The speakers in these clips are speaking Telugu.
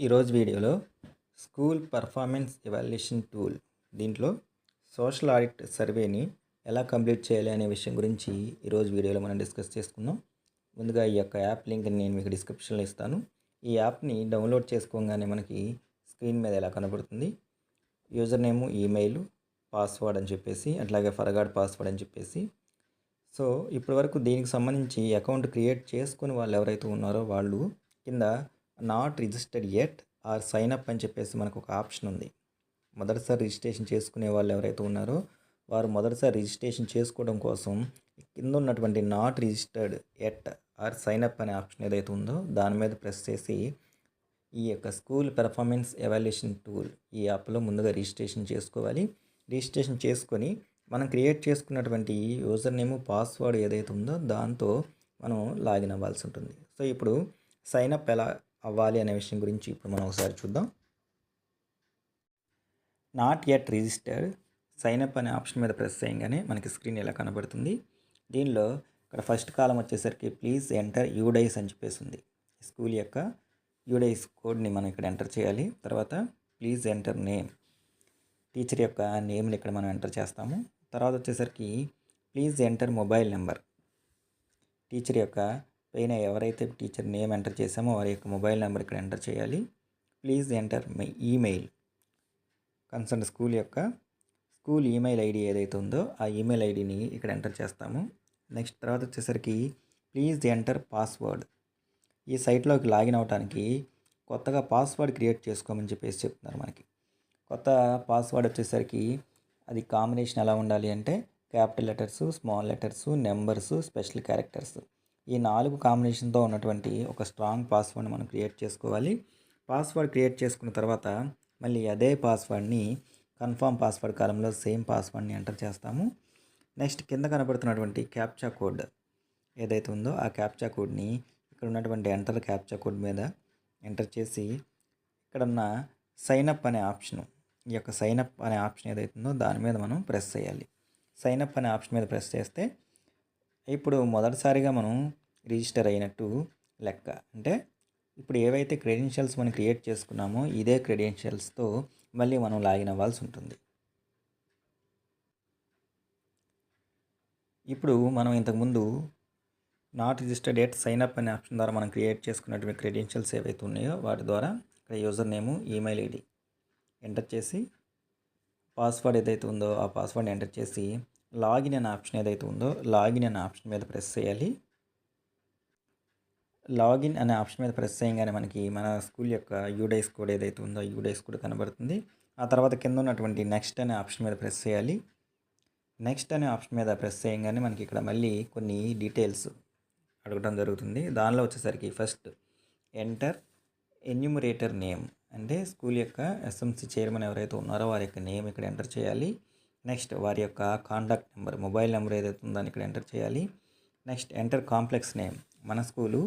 ఈరోజు వీడియోలో స్కూల్ పర్ఫార్మెన్స్ ఎవాల్యుయేషన్ టూల్ దీంట్లో సోషల్ ఆడిట్ సర్వేని ఎలా కంప్లీట్ చేయాలి అనే విషయం గురించి ఈరోజు వీడియోలో మనం డిస్కస్ చేసుకుందాం. ముందుగా ఈ యొక్క యాప్ లింక్ నేను మీకు డిస్క్రిప్షన్లో ఇస్తాను. ఈ యాప్ని డౌన్లోడ్ చేసుకోగానే మనకి స్క్రీన్ మీద ఎలా కనబడుతుంది? యూజర్ నేము ఈమెయిల్ పాస్వర్డ్ అని చెప్పేసి అట్లాగే ఫర్గాడ్ పాస్వర్డ్ అని చెప్పేసి. సో ఇప్పటివరకు దీనికి సంబంధించి అకౌంట్ క్రియేట్ చేసుకుని వాళ్ళు ఎవరైతే ఉన్నారో వాళ్ళు కింద not registered yet or sign up అని చెప్పేసి మనకు ఒక ఆప్షన్ ఉంది. మొదటిసారి రిజిస్ట్రేషన్ చేసుకునే వాళ్ళు ఎవరైతే ఉన్నారో వారు మొదటిసారి రిజిస్ట్రేషన్ చేసుకోవడం కోసం కింద ఉన్నటువంటి not registered yet or sign up అనే ఆప్షన్ ఏదైతే ఉందో దాని మీద ప్రెస్ చేసి ఈ యొక్క స్కూల్ పెర్ఫార్మెన్స్ ఎవాల్యుయేషన్ టూల్ ఈ యాప్లో ముందుగా రిజిస్ట్రేషన్ చేసుకోవాలి. రిజిస్ట్రేషన్ చేసుకొని మనం క్రియేట్ చేసుకున్నటువంటి యూజర్ నేమ్ పాస్వర్డ్ ఏదైతే ఉందో దాంతో మనం లాగిన్ అవ్వాల్సి ఉంటుంది. సో ఇప్పుడు సైన్ అప్ ఎలా అవ్వాలి అనే విషయం గురించి ఇప్పుడు మనం ఒకసారి చూద్దాం. Not yet registered sign up అనే ఆప్షన్ మీద ప్రెస్ చేయగానే మనకి స్క్రీన్ ఎలా కనబడుతుంది? దీనిలో ఇక్కడ ఫస్ట్ కాలం వచ్చేసరికి ప్లీజ్ ఎంటర్ యూడైస్ అని చెప్పేసి ఉంది స్కూల్ యొక్క యూడైస్ కోడ్ని మనం ఇక్కడ ఎంటర్ చేయాలి. తర్వాత ప్లీజ్ ఎంటర్ నేమ్ టీచర్ యొక్క నేమ్ని ఇక్కడ మనం ఎంటర్ చేస్తాము. తర్వాత వచ్చేసరికి please enter mobile number teacher యొక్క పైన ఎవరైతే టీచర్ నేమ్ ఎంటర్ చేసామో వారి యొక్క మొబైల్ నెంబర్ ఇక్కడ ఎంటర్ చేయాలి. Please enter my email. Concern school యొక్క స్కూల్ ఈమెయిల్ ఐడి ఏదైతే ఉందో ఆ ఈమెయిల్ ఐడిని ఇక్కడ ఎంటర్ చేస్తాము. నెక్స్ట్ తర్వాత వచ్చేసరికి ప్లీజ్ ఎంటర్ పాస్వర్డ్. ఈ సైట్లోకి లాగిన్ అవడానికి కొత్తగా పాస్వర్డ్ క్రియేట్ చేసుకోమని చెప్పేసి చెప్తున్నారు మనకి. కొత్త పాస్వర్డ్ వచ్చేసరికి అది కాంబినేషన్ ఎలా ఉండాలి అంటే capital letters small letters numbers special characters. ఈ నాలుగు కాంబినేషన్తో ఉన్నటువంటి ఒక స్ట్రాంగ్ పాస్వర్డ్ని మనం క్రియేట్ చేసుకోవాలి. పాస్వర్డ్ క్రియేట్ చేసుకున్న తర్వాత మళ్ళీ అదే పాస్వర్డ్ని కన్ఫర్మ్ పాస్వర్డ్ కాలంలో సేమ్ పాస్వర్డ్ని ఎంటర్ చేస్తాము. నెక్స్ట్ కింద కనబడుతున్నటువంటి క్యాప్చా కోడ్ ఏదైతే ఉందో ఆ క్యాప్చా కోడ్ని ఇక్కడ ఉన్నటువంటి ఎంటర్ క్యాప్చా కోడ్ మీద ఎంటర్ చేసి ఇక్కడున్న సైనప్ అనే ఆప్షన్ ఈ యొక్క సైనప్ అనే ఆప్షన్ ఏదైతుందో ఉందో దాని మీద మనం ప్రెస్ చేయాలి. సైనప్ అనే ఆప్షన్ మీద ప్రెస్ చేస్తే ఇప్పుడు మొదటిసారిగా మనం రిజిస్టర్ అయినట్టు లెక్క. అంటే ఇప్పుడు ఏవైతే క్రెడెన్షియల్స్ మనం క్రియేట్ చేసుకున్నామో ఇదే క్రెడెన్షియల్స్తో మళ్ళీ మనం లాగిన్ అవ్వాల్సి ఉంటుంది. ఇప్పుడు మనం ఇంతకుముందు not registered at sign up అనే ఆప్షన్ ద్వారా మనం క్రియేట్ చేసుకున్నటువంటి క్రెడెన్షియల్స్ ఏవైతే ఉన్నాయో వాటి ద్వారా ఇక్కడ user name email ID enter చేసి పాస్వర్డ్ ఏదైతే ఉందో ఆ పాస్వర్డ్ని ఎంటర్ చేసి లాగిన్ అనే ఆప్షన్ ఏదైతే ఉందో లాగిన్ అనే ఆప్షన్ మీద ప్రెస్ చేయాలి. లాగిన్ అనే ఆప్షన్ మీద ప్రెస్ చేయగానే మనకి మన స్కూల్ యొక్క యూడైస్ కోడ్ ఏదైతే ఉందో యూడైస్ కోడ్ కనబడుతుంది. ఆ తర్వాత కింద ఉన్నటువంటి నెక్స్ట్ అనే ఆప్షన్ మీద ప్రెస్ చేయాలి. నెక్స్ట్ అనే ఆప్షన్ మీద ప్రెస్ చేయగానే మనకి ఇక్కడ మళ్ళీ కొన్ని డీటెయిల్స్ అడగడం జరుగుతుంది. దానిలో వచ్చేసరికి ఫస్ట్ ఎంటర్ ఎన్యూమరేటర్ నేమ్ అంటే స్కూల్ యొక్క ఎస్ఎంసి చైర్మన్ ఎవరైతే ఉన్నారో వారి యొక్క నేమ్ ఇక్కడ ఎంటర్ చేయాలి. నెక్స్ట్ వారి యొక్క కాంటాక్ట్ నెంబర్ మొబైల్ నెంబర్ ఏదైతే ఉందో దాన్ని ఇక్కడ ఎంటర్ చేయాలి. నెక్స్ట్ ఎంటర్ కాంప్లెక్స్ నేమ్ మన స్కూలు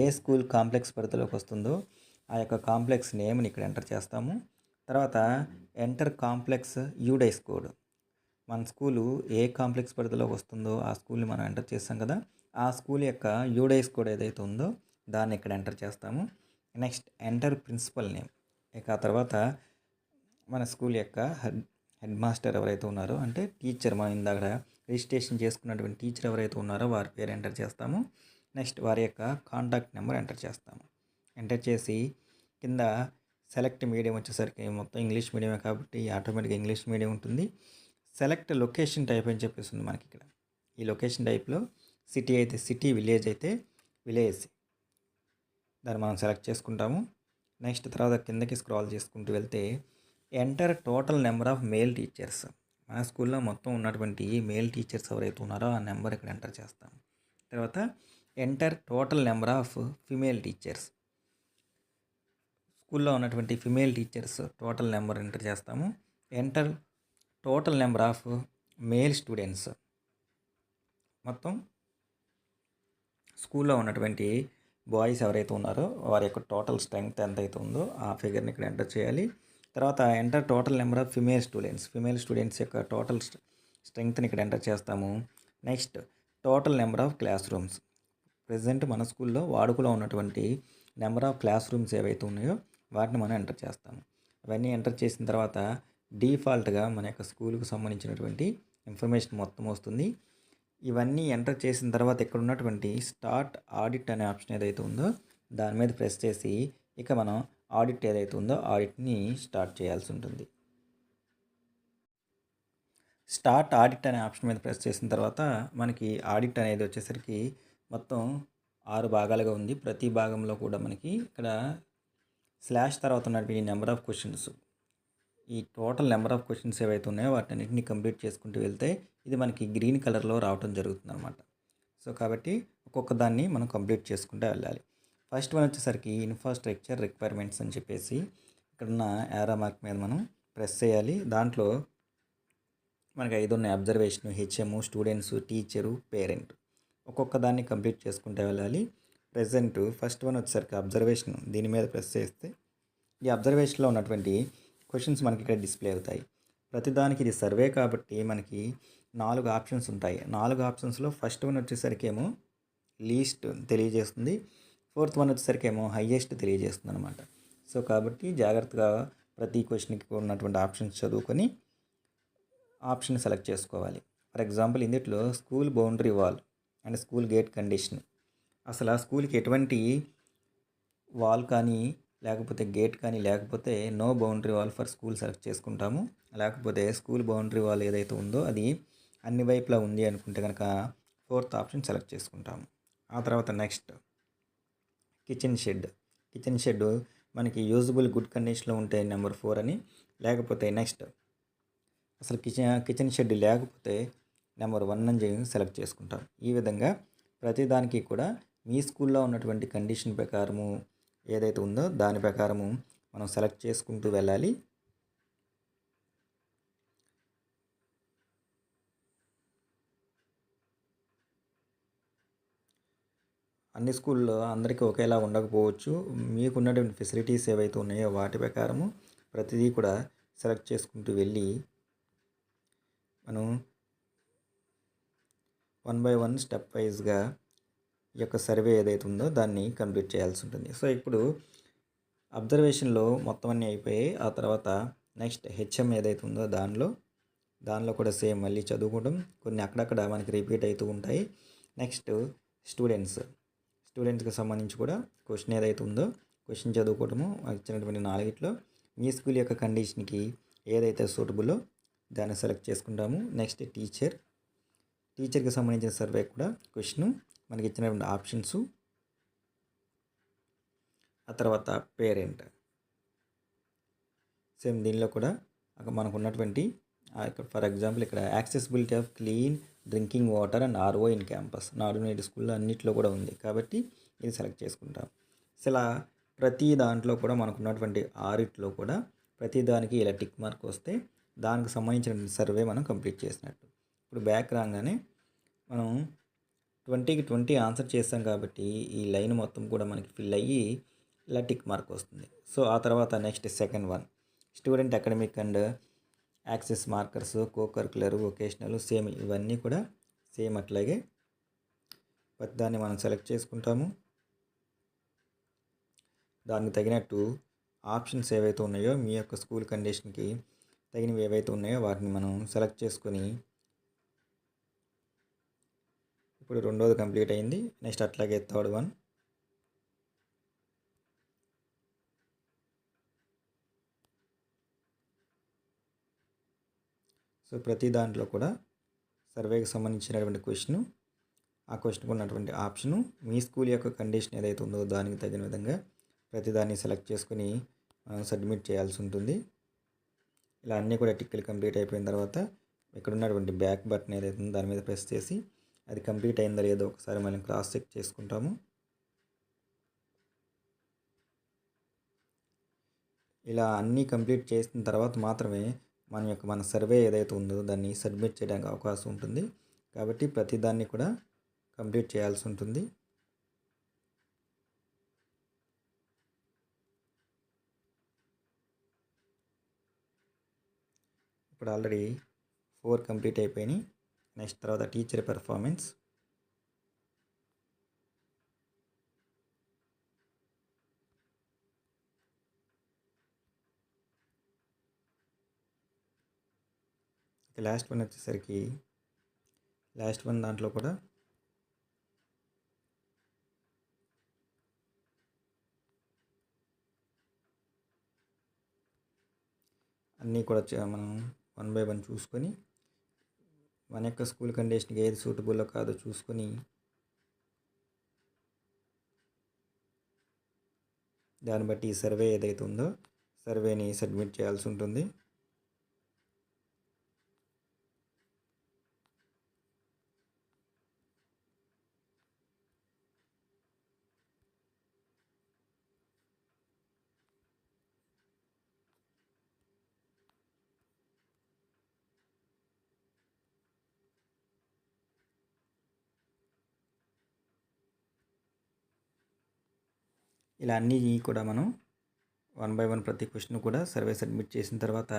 ఏ స్కూల్ కాంప్లెక్స్ పరిధిలోకి వస్తుందో ఆ యొక్క కాంప్లెక్స్ నేమ్ని ఇక్కడ ఎంటర్ చేస్తాము. తర్వాత ఎంటర్ కాంప్లెక్స్ యూడైస్ కోడ్ మన స్కూలు ఏ కాంప్లెక్స్ పరిధిలోకి వస్తుందో ఆ స్కూల్ని మనం ఎంటర్ చేస్తాం కదా. ఆ స్కూల్ యొక్క యూడైస్ కోడ్ ఏదైతే ఉందో దాన్ని ఇక్కడ ఎంటర్ చేస్తాము. నెక్స్ట్ ఎంటర్ ప్రిన్సిపల్ నేమ్ ఇక ఆ తర్వాత మన స్కూల్ యొక్క హెడ్ మాస్టర్ ఎవరైతే ఉన్నారో అంటే టీచర్ మనం ఇందాక రిజిస్ట్రేషన్ చేసుకున్నటువంటి టీచర్ ఎవరైతే ఉన్నారో వారి పేరు ఎంటర్ చేస్తాము. నెక్స్ట్ వారి యొక్క కాంటాక్ట్ నెంబర్ ఎంటర్ చేస్తాము. ఎంటర్ చేసి కింద సెలెక్ట్ మీడియం వచ్చేసరికి మొత్తం ఇంగ్లీష్ మీడియమే కాబట్టి ఆటోమేటిక్గా ఇంగ్లీష్ మీడియం ఉంటుంది. సెలెక్ట్ లొకేషన్ టైప్ అని చెప్పేసి ఉంది మనకి ఇక్కడ. ఈ లొకేషన్ టైప్లో సిటీ అయితే సిటీ విలేజ్ అయితే విలేజ్. దాన్ని మనం సెలెక్ట్ చేసుకుంటాము. నెక్స్ట్ తర్వాత కిందకి స్క్రాల్ చేసుకుంటూ వెళ్తే enter total number of male teachers మన స్కూల్లో మొత్తం ఉన్నటువంటి మేల్ టీచర్స్ ఎవరైతే ఉన్నారో ఆ నెంబర్ ఇక్కడ ఎంటర్ చేస్తాం. తర్వాత enter total number of female teachers స్కూల్లో ఉన్నటువంటి female teachers total number enter చేస్తాము. Enter total number of male students మొత్తం స్కూల్లో ఉన్నటువంటి బాయ్స్ ఎవరైతే ఉన్నారో వారి యొక్క టోటల్ స్ట్రెంగ్త్ ఎంత అయితే ఉందో ఆ ఫిగర్ని ఇక్కడ ఎంటర్ చేయాలి. తర్వాత enter total number of female students female students యొక్క టోటల్ స్ట్రెంగ్త్ని ఇక్కడ ఎంటర్ చేస్తాము. Next total number of classrooms present మన స్కూల్లో వాడుకలో ఉన్నటువంటి నెంబర్ ఆఫ్ క్లాస్ రూమ్స్ ఏవైతే ఉన్నాయో వాటిని మనం ఎంటర్ చేస్తాము. అవన్నీ ఎంటర్ చేసిన తర్వాత డిఫాల్ట్గా మన యొక్క స్కూల్కి సంబంధించినటువంటి ఇన్ఫర్మేషన్ మొత్తం వస్తుంది. ఇవన్నీ ఎంటర్ చేసిన తర్వాత ఇక్కడ ఉన్నటువంటి స్టార్ట్ ఆడిట్ అనే ఆప్షన్ ఏదైతే ఉందో దాని మీద ప్రెస్ చేసి ఇక మనం ఆడిట్ ఏదైతే ఉందో ఆడిట్ని స్టార్ట్ చేయాల్సి ఉంటుంది. స్టార్ట్ ఆడిట్ అనే ఆప్షన్ మీద ప్రెస్ చేసిన తర్వాత మనకి ఆడిట్ అనేది వచ్చేసరికి మొత్తం ఆరు భాగాలుగా ఉంది. ప్రతి భాగంలో కూడా మనకి ఇక్కడ స్లాష్ తర్వాత ఉన్నటువంటి నెంబర్ ఆఫ్ క్వశ్చన్స్. ఈ టోటల్ నెంబర్ ఆఫ్ క్వశ్చన్స్ ఏవైతే ఉన్నాయో వాటన్నిటిని కంప్లీట్ చేసుకుంటూ వెళ్తే ఇది మనకి గ్రీన్ కలర్లో రావటం జరుగుతుంది అనమాట సో కాబట్టి ఒక్కొక్క దాన్ని మనం కంప్లీట్ చేసుకుంటూ వెళ్ళాలి. ఫస్ట్ వన్ వచ్చేసరికి ఇన్ఫ్రాస్ట్రక్చర్ రిక్వైర్మెంట్స్ అని చెప్పేసి ఇక్కడున్న యారా మార్క్ మీద మనం ప్రెస్ చేయాలి. దాంట్లో మనకి ఐదు ఉన్నాయి. Observation HM students teacher parent ఒక్కొక్క దాన్ని కంప్లీట్ చేసుకుంటూ వెళ్ళాలి. ప్రజెంట్ ఫస్ట్ వన్ వచ్చేసరికి అబ్జర్వేషన్ దీని మీద ప్రెస్ చేస్తే ఈ అబ్జర్వేషన్లో ఉన్నటువంటి క్వశ్చన్స్ మనకి ఇక్కడ డిస్ప్లే అవుతాయి. ప్రతిదానికి ఇది సర్వే కాబట్టి మనకి నాలుగు ఆప్షన్స్ ఉంటాయి. నాలుగు ఆప్షన్స్లో ఫస్ట్ వన్ వచ్చేసరికి ఏమో లీస్ట్ తెలియజేస్తుంది. ఫోర్త్ వన్ వచ్చేసరికి ఏమో హయ్యెస్ట్ తెలియజేస్తుంది అనమాట సో కాబట్టి జాగ్రత్తగా ప్రతి క్వశ్చన్కి ఉన్నటువంటి ఆప్షన్స్ చదువుకొని ఆప్షన్ సెలెక్ట్ చేసుకోవాలి. ఫర్ ఎగ్జాంపుల్ ఇందులో school boundary wall and school gate condition. అసలు ఆ స్కూల్కి ఎటువంటి వాల్ కానీ లేకపోతే గేట్ కానీ లేకపోతే no boundary wall for school select చేసుకుంటాము. లేకపోతే స్కూల్ బౌండరీ వాల్ ఏదైతే ఉందో అది అన్ని వైపులా ఉంది అనుకుంటే కనుక ఫోర్త్ ఆప్షన్ సెలెక్ట్ చేసుకుంటాము. ఆ తర్వాత next. Kitchen shed. Kitchen shed మనకి యూజబుల్ గుడ్ కండిషన్లో ఉంటే నెంబర్ ఫోర్ అని. లేకపోతే నెక్స్ట్ అసలు కిచెన్ కిచెన్ షెడ్ లేకపోతే నెంబర్ వన్ అని సెలెక్ట్ చేసుకుంటాం. ఈ విధంగా ప్రతిదానికి కూడా మీ స్కూల్లో ఉన్నటువంటి కండిషన్ ప్రకారము ఏదైతే ఉందో దాని ప్రకారము మనం సెలెక్ట్ చేసుకుంటూ వెళ్ళాలి. అన్ని స్కూల్లో అందరికీ ఒకేలా ఉండకపోవచ్చు. మీకున్నటువంటి ఫెసిలిటీస్ ఏవైతే ఉన్నాయో వాటి ప్రకారము ప్రతిదీ కూడా సెలెక్ట్ చేసుకుంటూ వెళ్ళి మనం వన్ బై వన్ స్టెప్ వైజ్గా ఈ యొక్క సర్వే ఏదైతే ఉందో దాన్ని కంప్లీట్ చేయాల్సి ఉంటుంది. సో ఇప్పుడు అబ్జర్వేషన్లో మొత్తం అన్నీ అయిపోయాయి ఆ తర్వాత నెక్స్ట్ హెచ్ఎం ఏదైతే ఉందో దానిలో దానిలో కూడా సేమ్ మళ్ళీ చదువుకోవడం కొన్ని అక్కడక్కడ మనకి రిపీట్ అవుతూ ఉంటాయి. నెక్స్ట్ స్టూడెంట్స్ స్టూడెంట్స్కి సంబంధించి కూడా క్వశ్చన్ ఏదైతే ఉందో క్వశ్చన్ చదువుకోవడము ఇచ్చినటువంటి నాలుగిట్లో మీ స్కూల్ యొక్క కండిషన్కి ఏదైతే సూటబుల్లో దాన్ని సెలెక్ట్ చేసుకుంటాము. నెక్స్ట్ టీచర్ టీచర్కి సంబంధించిన సర్వే కూడా క్వశ్చన్ మనకి ఇచ్చినటువంటి ఆప్షన్స్. ఆ తర్వాత పేరెంట్. సేమ్ దీనిలో కూడా మనకు ఉన్నటువంటి ఫర్ ఎగ్జాంపుల్ ఇక్కడ accessibility of clean drinking water and RO in campus Nadu Nedu స్కూల్లో అన్నింటిలో కూడా ఉంది. కాబట్టి ఇది సెలెక్ట్ చేసుకుంటాం. ఇలా ప్రతి దాంట్లో కూడా మనకున్నటువంటి ఆరిట్లో కూడా ప్రతి దానికి ఇలా టిక్ మార్క్ వస్తే దానికి సంబంధించిన సర్వే మనం కంప్లీట్ చేసినట్టు. ఇప్పుడు బ్యాక్ రాగానే మనం ట్వంటీకి ట్వంటీ ఆన్సర్ చేస్తాం కాబట్టి ఈ లైన్ మొత్తం కూడా మనకి ఫిల్ అయ్యి ఇలా టిక్ మార్క్ వస్తుంది. సో ఆ తర్వాత next second one student academic and access markers co curricular vocational same ఇవన్నీ కూడా సేమ్ అట్లాగే దాన్ని మనం సెలెక్ట్ చేసుకుంటాము. దానికి తగినట్టు ఆప్షన్స్ ఏవైతే ఉన్నాయో మీ యొక్క స్కూల్ కండిషన్కి తగినవి ఏవైతే ఉన్నాయో వాటిని మనం సెలెక్ట్ చేసుకొని ఇప్పుడు రెండోది కంప్లీట్ అయింది. నెక్స్ట్ అట్లాగే థర్డ్ వన్. సో ప్రతి దాంట్లో కూడా సర్వేకి సంబంధించినటువంటి క్వశ్చన్ ఆ క్వశ్చన్కి ఉన్నటువంటి ఆప్షను మీ స్కూల్ యొక్క కండిషన్ ఏదైతే ఉందో దానికి తగిన విధంగా ప్రతిదాన్ని సెలెక్ట్ చేసుకుని సబ్మిట్ చేయాల్సి ఉంటుంది. ఇలా అన్నీ కూడా టిక్కులు కంప్లీట్ అయిపోయిన తర్వాత ఇక్కడ ఉన్నటువంటి బ్యాక్ బటన్ ఏదైతే ఉందో దాని మీద ప్రెస్ చేసి అది కంప్లీట్ అయిందో లేదో ఒకసారి మనం క్రాస్ చెక్ చేసుకుంటాము. ఇలా అన్నీ కంప్లీట్ చేసిన తర్వాత మాత్రమే మన యొక్క మన సర్వే ఏదైతే ఉందో దాన్ని సబ్మిట్ చేయడానికి అవకాశం ఉంటుంది. కాబట్టి ప్రతిదాన్ని కూడా కంప్లీట్ చేయాల్సి ఉంటుంది. ఇప్పుడు ఆల్రెడీ ఫోర్ కంప్లీట్ అయిపోయినాయి. నెక్స్ట్ తర్వాత టీచర్ పెర్ఫార్మెన్స్. లాస్ట్ వన్ వచ్చేసరికి లాస్ట్ వన్ దాంట్లో కూడా అన్నీ కూడా మనం వన్ బై వన్ చూసుకొని మన యొక్క స్కూల్ కండిషన్కి ఏది సూటబుల్లో కాదో చూసుకొని దాన్ని బట్టి ఈ సర్వే ఏదైతే ఉందో సర్వేని సబ్మిట్ చేయాల్సి ఉంటుంది. ఇలా అన్నీ కూడా మనం వన్ బై వన్ ప్రతి క్వశ్చన్ కూడా సర్వే సబ్మిట్ చేసిన తర్వాత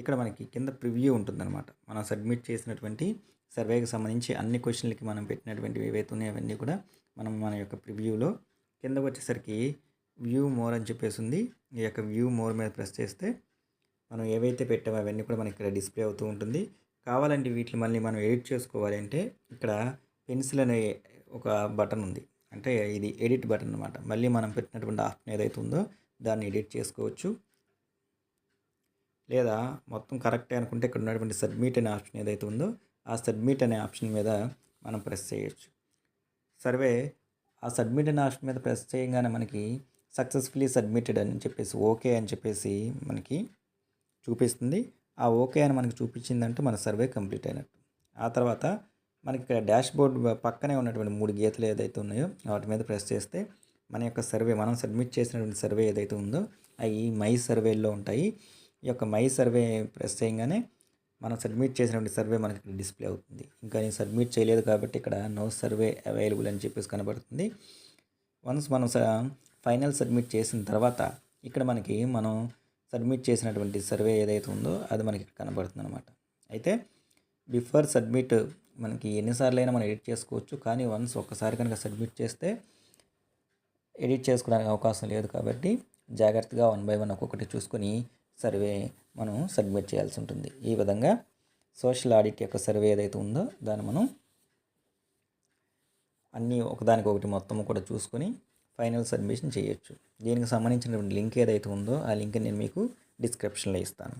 ఇక్కడ మనకి కింద ప్రివ్యూ ఉంటుందన్నమాట. మనం సబ్మిట్ చేసినటువంటి సర్వేకి సంబంధించి అన్ని క్వశ్చన్లకి మనం పెట్టినటువంటివి ఏవైతే ఉన్నాయో అవన్నీ కూడా మనం మన యొక్క ప్రివ్యూలో కింద వచ్చేసరికి వ్యూ మోర్ అని చెప్పేసి ఉంది. ఈ యొక్క వ్యూ మోర్ మీద ప్రెస్ చేస్తే మనం ఏవైతే పెట్టామో అవన్నీ కూడా మనకి ఇక్కడ డిస్ప్లే అవుతూ ఉంటుంది. కావాలంటే వీటిని మళ్ళీ మనం ఎడిట్ చేసుకోవాలి అంటే ఇక్కడ పెన్సిల్ అనే ఒక బటన్ ఉంది. అంటే ఇది ఎడిట్ బటన్ అనమాట మళ్ళీ మనం పెట్టినటువంటి ఆప్షన్ ఏదైతే ఉందో దాన్ని ఎడిట్ చేసుకోవచ్చు. లేదా మొత్తం కరెక్టే అనుకుంటే ఇక్కడ ఉన్నటువంటి సబ్మిట్ అనే ఆప్షన్ ఏదైతే ఉందో ఆ సబ్మిట్ అనే ఆప్షన్ మీద మనం ప్రెస్ చేయొచ్చు. సర్వే ఆ సబ్మిట్ అనే ఆప్షన్ మీద ప్రెస్ చేయగానే మనకి సక్సెస్ఫుల్లీ సబ్మిటెడ్ అని చెప్పేసి ఓకే అని చెప్పేసి మనకి చూపిస్తుంది. ఆ ఓకే అని మనకి చూపించిందంటే మన సర్వే కంప్లీట్ అయినట్టు. ఆ తర్వాత మనకి ఇక్కడ డాష్ బోర్డ్ పక్కనే ఉన్నటువంటి మూడు గీతలు ఏదైతే ఉన్నాయో వాటి మీద ప్రెస్ చేస్తే మన యొక్క సర్వే మనం సబ్మిట్ చేసినటువంటి సర్వే ఏదైతే ఉందో అవి మై సర్వేల్లో ఉంటాయి. ఈ యొక్క మై సర్వే ప్రెస్ చేయగానే మనం సబ్మిట్ చేసినటువంటి సర్వే మనకి డిస్ప్లే అవుతుంది. ఇంకా నేను సబ్మిట్ చేయలేదు కాబట్టి ఇక్కడ నో సర్వే అవైలబుల్ అని చెప్పేసి కనబడుతుంది. వన్స్ మనం ఫైనల్ సబ్మిట్ చేసిన తర్వాత ఇక్కడ మనకి మనం సబ్మిట్ చేసినటువంటి సర్వే ఏదైతే ఉందో అది మనకి ఇక్కడ కనబడుతుంది అనమాట అయితే బిఫోర్ సబ్మిట్ మనకి ఎన్నిసార్లు అయినా మనం ఎడిట్ చేసుకోవచ్చు. కానీ వన్స్ ఒక్కసారి కనుక సబ్మిట్ చేస్తే ఎడిట్ చేసుకోవడానికి అవకాశం లేదు కాబట్టి జాగ్రత్తగా వన్ బై వన్ ఒక్కొక్కటి చూసుకొని సర్వే మనం సబ్మిట్ చేయాల్సి ఉంటుంది. ఈ విధంగా సోషల్ ఆడిట్ యొక్క సర్వే ఏదైతే ఉందో దాన్ని మనం అన్నీ ఒకదానికొకటి మొత్తం కూడా చూసుకొని ఫైనల్ సబ్మిషన్ చేయొచ్చు. దీనికి సంబంధించినటువంటి లింక్ ఏదైతే ఉందో ఆ లింక్ నేను మీకు డిస్క్రిప్షన్లో ఇస్తాను.